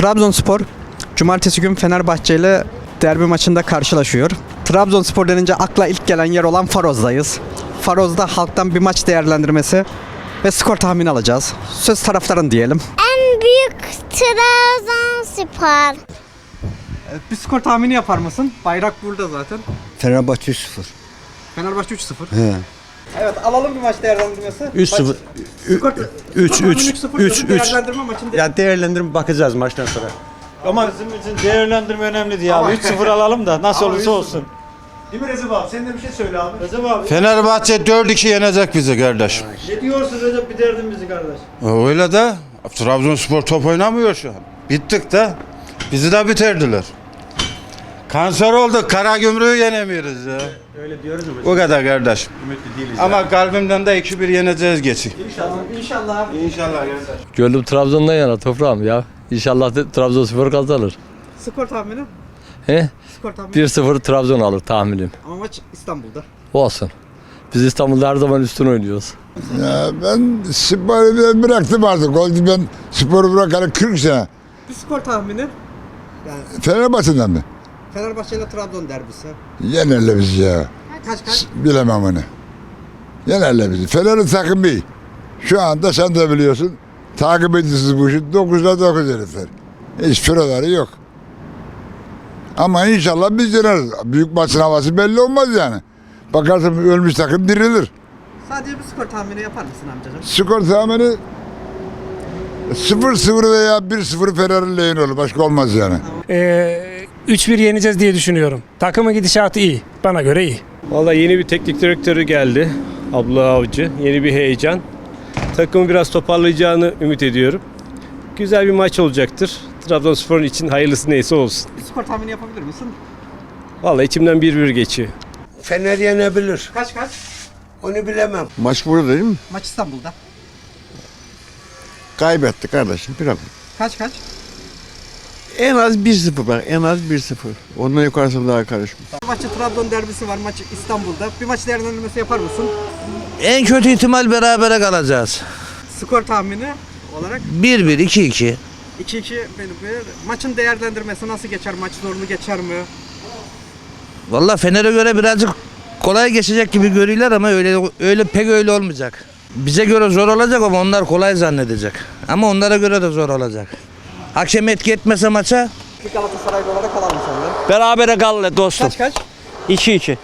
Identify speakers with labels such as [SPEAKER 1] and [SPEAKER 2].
[SPEAKER 1] Trabzonspor cumartesi gün Fenerbahçe ile derbi maçında karşılaşıyor. Trabzonspor denince akla ilk gelen yer olan Faroz'dayız. Faroz'da halktan bir maç değerlendirmesi ve skor tahmini alacağız. Söz taraftarın diyelim.
[SPEAKER 2] En büyük Trabzonspor.
[SPEAKER 1] bir skor tahmini yapar mısın? Bayrak burada zaten.
[SPEAKER 3] Fenerbahçe 0.
[SPEAKER 1] Fenerbahçe 3-0.
[SPEAKER 3] He.
[SPEAKER 1] Evet alalım bir maç değerlendirmesi.
[SPEAKER 4] 3-0.
[SPEAKER 1] Skor
[SPEAKER 4] 3 3 3 3.
[SPEAKER 1] Değerlendirme maçın
[SPEAKER 4] Ya değerlendirme bakacağız maçtan sonra. Ama bizim için değerlendirme önemli diye abi. 3-0 alalım da nasıl olursa
[SPEAKER 1] 3-0.
[SPEAKER 4] olsun. Değil mi Recep abi? Sen de bir şey söyle abi. Recep abi.
[SPEAKER 5] Fenerbahçe 4-2 yenecek bizi kardeş.
[SPEAKER 4] Ne diyorsun Recep bir derdimizi kardeş?
[SPEAKER 5] Öyle de Trabzonspor top oynamıyor şu an. Bittik de bizi de bitirdiler. Kanser olduk. Kara gümrüğü yenemiyoruz ya.
[SPEAKER 4] Öyle diyoruz ama
[SPEAKER 5] O kadar kardeş.
[SPEAKER 4] ümitli değiliz.
[SPEAKER 5] Ama kalbimden de 2-1 yeneceğiz geçin.
[SPEAKER 1] İnşallah. İnşallah.
[SPEAKER 5] İnşallah kardeş.
[SPEAKER 6] Gönlüm Trabzon'dan yana toprağım ya. İnşallah de Trabzonspor kazanır.
[SPEAKER 1] Skor tahmini?
[SPEAKER 6] He?
[SPEAKER 1] Skor tahmini.
[SPEAKER 6] 1-0 Trabzon alır tahminim.
[SPEAKER 1] Ama maç İstanbul'da.
[SPEAKER 6] Olsun. Biz İstanbul'da her zaman üstün oynuyoruz.
[SPEAKER 7] Ya ben sporu bir- bıraktım artık. Oldu ben sporu bırakalı 40 sene.
[SPEAKER 1] Bir skor tahmini.
[SPEAKER 7] Fenerbahçe'den mi?
[SPEAKER 1] Fenerbahçe ile Trabzon derbisi.
[SPEAKER 7] Yenerler bizi ya.
[SPEAKER 1] Kaç kaç?
[SPEAKER 7] Bilemem onu. Yenerler bizi. Fener'in takımı iyi. Şu anda sen de biliyorsun. Takip ediyorsunuz bu işi. 9'da 9 herifler. Hiç füreleri yok. Ama inşallah biz yeneriz. Büyük maçın havası belli olmaz yani. Bakarsın ölmüş takım dirilir.
[SPEAKER 1] Sadece bir skor tahmini yapar mısın amcacığım?
[SPEAKER 7] Skor tahmini 0-0 veya 1-0 Fener'in lehine olur. Başka olmaz yani.
[SPEAKER 8] Ee, 3-1 yeneceğiz diye düşünüyorum. Takımın gidişatı iyi. Bana göre iyi.
[SPEAKER 9] Valla yeni bir teknik direktörü geldi. Abla Avcı. Yeni bir heyecan. Takımı biraz toparlayacağını ümit ediyorum. Güzel bir maç olacaktır. Trabzonspor'un için hayırlısı neyse olsun.
[SPEAKER 1] Bir skor tahmini yapabilir misin?
[SPEAKER 9] Valla içimden 1-1 geçiyor.
[SPEAKER 3] Fener yenebilir.
[SPEAKER 1] Kaç kaç?
[SPEAKER 3] Onu bilemem.
[SPEAKER 7] Maç burada değil mi?
[SPEAKER 1] Maç İstanbul'da.
[SPEAKER 7] Kaybetti kardeşim. Biraz.
[SPEAKER 1] Kaç kaç?
[SPEAKER 10] En az 1-0 bak en az 1-0. Ondan yukarısı daha karışmış.
[SPEAKER 1] Fenerbahçe Trabzon derbisi var maç İstanbul'da. Bir maç değerlendirmesi yapar mısın?
[SPEAKER 3] En kötü ihtimal berabere kalacağız.
[SPEAKER 1] Skor tahmini olarak
[SPEAKER 3] 1-1 2-2.
[SPEAKER 1] 2-2 benim bir. Maçın değerlendirmesi nasıl geçer? Maç zorlu geçer mi?
[SPEAKER 3] Valla Fener'e göre birazcık kolay geçecek gibi görüyorlar ama öyle öyle pek öyle olmayacak. Bize göre zor olacak ama onlar kolay zannedecek. Ama onlara göre de zor olacak. Hakem etki etmese maça
[SPEAKER 1] Bir Galatasaraylı olarak kalalım senden.
[SPEAKER 4] Berabere kal dostum.
[SPEAKER 1] Kaç kaç?
[SPEAKER 4] 2-2.